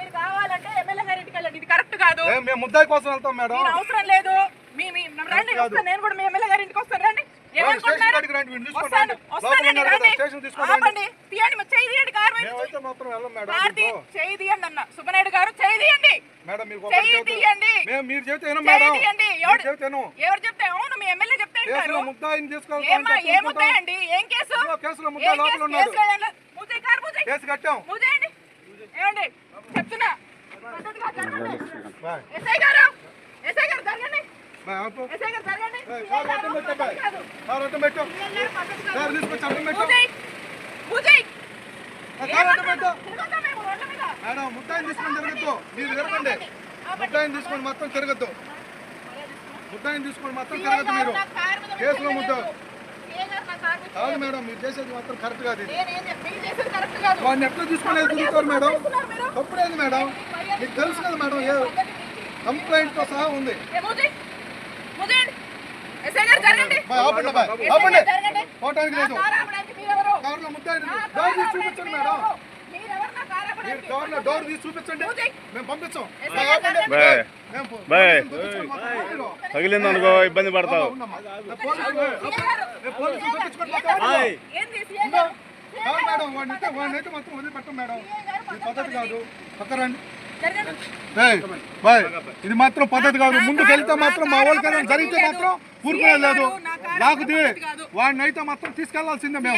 మీరు- కావాలంటే ఎమ్మెల్యే గారి ఇంటికి వెళ్ళండి. ఇది కరెక్ట్ కాదు. మేము ముద్దాయి కోసం వెళ్తాం మేడం. అవసరం లేదు. రండి నేను కూడా మీ ఎమ్మెల్యే గారి ఇంటికి వస్తాను. రండి. సుబ్బనాయుడు గారు చేయి తీయండి మేడం. మీరు. ఎవరు చెప్తే? అవును మీ ఎమ్మెల్యే చెప్తే ఏం కేసు? కట్టాం. ఏమండి? చెప్తున్నా. జరగండి. ఎస్ఐ గారు ఎస్ఐ గారు జరగండి. ఎస్ఐ గారు జరగండి. మేడం తీసుకొని తిరగద్దు. మీరు తిరగండి. ముద్దాయిని తీసుకొని మొత్తం తిరగద్దు. ముద్దాయిని తీసుకొని మొత్తం తిరగద్దు మీరు. కేసులో ముద్ద ఏ గారు నా కారు మీద కాదు మేడం మీరు చేసేది మాత్రం కరెక్ట్ కాదు. వాడిని ఎట్లా తీసుకొని తిరుగుతారు మేడం? తప్పుడేది మేడం? మీకు తెలుసు కదా మేడం ఏ కంప్లైంట్తో సహా ఉంది. పోవటానికి లేదు? కారులో ముద్దాయి చూపించండి మేడం మీరెవరు? మీరెవరు నా కారు మీరు? డోర్లో డోర్ తీసి చూపించండి. మేము పంపించాం. బాయ్, పంపిలో. తగిలిందనుకో ఇబ్బంది పడతావు. మేడం? వాడిని అయితే వాడిని అయితే మొత్తం వదిలిపెట్టం మేడం. పద్ధతి కాదు. పక్కరండి. ఇది మాత్రం పద్ధతి కాదు. ముందుకు వెళ్తే మాత్రం మా వాళ్ళకి ఏదైనా జరిగితే మాత్రం ఊరుకునే లేదు. లాగుది వాడిని అయితే మాత్రం తీసుకెళ్ళాల్సిందే మేము.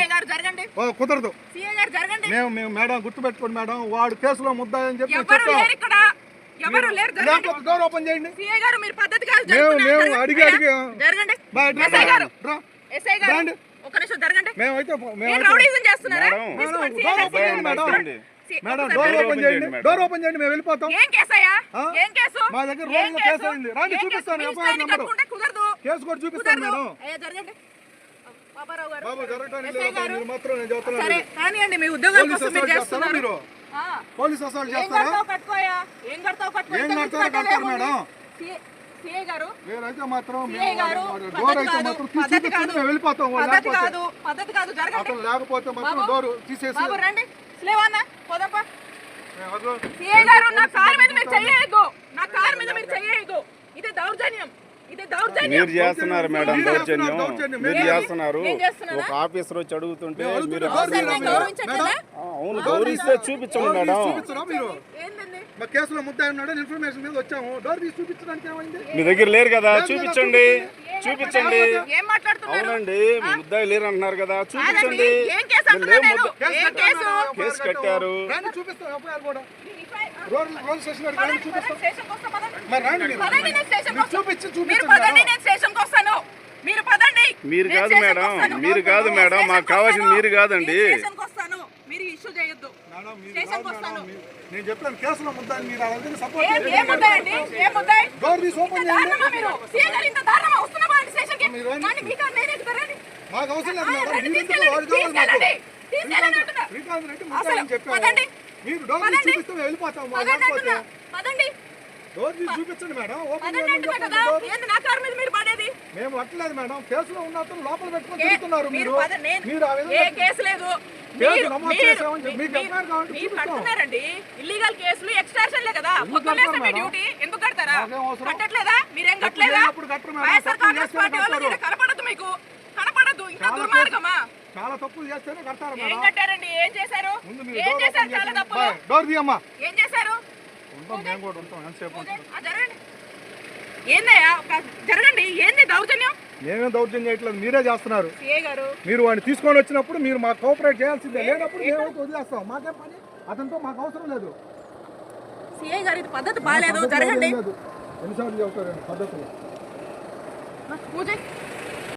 కుదరదు. సీఏ గారు జరగండి. మేము మేము మేడం గుర్తుపెట్టుకోండి మేడం. వాడు కేసులో ముద్దాయని చెప్పి ఎవరు చెప్పాం. లేరు ఇక్కడ. ఎవరు లేరు. జరగండి. లేకపోతే డోర్ ఓపెన్ చేయండి. మేము-. అడిగి అడిగి- మేమైతే మేడం, మేడం, డోర్ ఓపెన్ చేయండి. డోర్ ఓపెన్ చేయండి మేము వెళ్ళిపోతాం. ఏం కేసయ్యా ఆ? ఏం కేసు? మా దగ్గర ఏం రోజులో కేసు అయింది. రండి, ఏం చూపిస్తాను, ఇష్టాన్ని నెంబరు. కుదరదు. కేసు కూడా చూపిస్తాను మేడం. అయ్యా జరగండి. బాబారావు గారు. బాబు జరగటానికి ఎస్ఐ లేదు మీరు మాత్రం నేను చెప్తున్నాను. సరే కానివ్వండి మీ ఉద్యోగాల పోలీస్ కోసం మీరు చేస్తున్నారు. మీరు? ఆ. పోలీస్ అసలు ఏం చేస్తారా? కడతావు కట్టుకోయా ఏం కడతావు కట్టుకో? ఏం కడతారో పెట్టలేము. మేడం. గారు. మాత్రం గారు డోర్ అయితే మాత్రం తీసి వెళ్ళిపోతాం. పద్ధతి లేకపోతే. కాదు పద్ధతి కాదు జరగండి. అతను లేకపోతే మాత్రం. డోర్ తీసేసి బాబు రండి. స్లేవన్నా పోదప్పా. సీఏ గారు నా కార్ మీద మీరు చెయ్యదు నా కార్ మీద మీరు చెయ్యదు ఇది దౌర్జన్యం. మీరు చేస్తున్నారు మేడం మీరు దౌర్జన్యం. మీరు చేస్తున్నారు? ఒక ఆఫీసర్ వచ్చి అడుగుతుంటే మీరు అవును గౌరవిస్తే చూపించండి మేడం. కేసులో ఉన్నాడు ఇన్ఫర్మేషన్ మీద వచ్చాము. డోర్ తీసి చూపించడానికి ఏమైంది? మీ దగ్గర లేరు కదా చూపించండి. చూపించండి. చూపించండి ఏం మాట్లాడుతున్నారు? అవునండి మీ ముద్దాయి లేరు అంటున్నారు కదా చూపించండి. ఏం కేసు కట్టారు. రండి చూపిస్తాం మరి పదండి, మీరు చూపించండి పదండి కాదు మేడం. మీరు కాదు మేడం మాకు కావాల్సింది. మీరు కాదండి. మీరు ఇష్యూ చేయొద్దు. నేను చెప్పాను కేసులో ముద్దాయి మీరు ఏం సపోర్ట్ ఏం ఏం డోర్ తీసి ఓపెన్ చేయండి. మీరు? ఇంత వస్తున్నా బాండి స్టేషన్కి? మీరు రండి. కానీ మీకు నేను ఎక్కుతారండి మాకు అవసరం లేదు మేడం రండి, మీరు ఎందుకు తీసుకెళ్ళండి, వాడు కావాలి మాకు. తీసుకెళ్ళండి, తీసుకెళ్ళండి అంటున్నా. శ్రీకాంత్ రెడ్డి అసలు ముద్దాయి అని చెప్పాము పదండి. మీరు డోర్ తీసి పదండి. చూపిస్తే వెళ్ళిపోతాం పదండి. డోర్ తీసి చూపించండి మేడం. ఓపెన్ నా కారు మీద మీరు పడేది? మేము అట్లేదు మేడం. కేసులో ఉన్నప్పుడు లోపల పెట్టుకొని తిరుగుతున్నారు మీరు మీరు. ఏ కేసు లేదు. కడుతున్నారండి ఇల్లీగల్ కేసులు ఎక్స్ట్రాషన్లే కదా. పొద్దున్నే? డ్యూటీ. ఎందుకు కడతారా? కట్టట్లేదా? మీరేం కట్టలేదా. వైఎస్ఆర్ కాంగ్రెస్ పార్టీ వాళ్ళు కనపడదు మీకు. కనపడదు. ఇంకా చాలా దుర్మార్గమా? చాలా తప్పులు చేస్తేనే కడతారు ఏం కట్టారండి? ఏం చేశారు? ఏం చేశారు? చాలా. తప్పులు. డోర్ తీయమ్మా. ఏం ఉంటాం మేము కూడా ఉంటాం ఎంతసేపు పూజ, ఉంటాం ఆ, జరగండి. ఏందయ్యా జరగండి ఏంది దౌర్జన్యం? మేమేం దౌర్జన్యం చేయట్లేదు మీరే చేస్తున్నారు. మీరు వాడిని తీసుకొని వచ్చినప్పుడు మీరు మాకు కోఆపరేట్ చేయాల్సిందే. లేనప్పుడు మేమైతే వదిలేస్తాం. మాకేం పని? అతనితో మాకు అవసరం లేదు. సిఏ గారు పద్ధతి బాగాలేదు జరగండి. ఎన్నిసార్లు చెబుతారండి? పద్ధతులు. పూజ.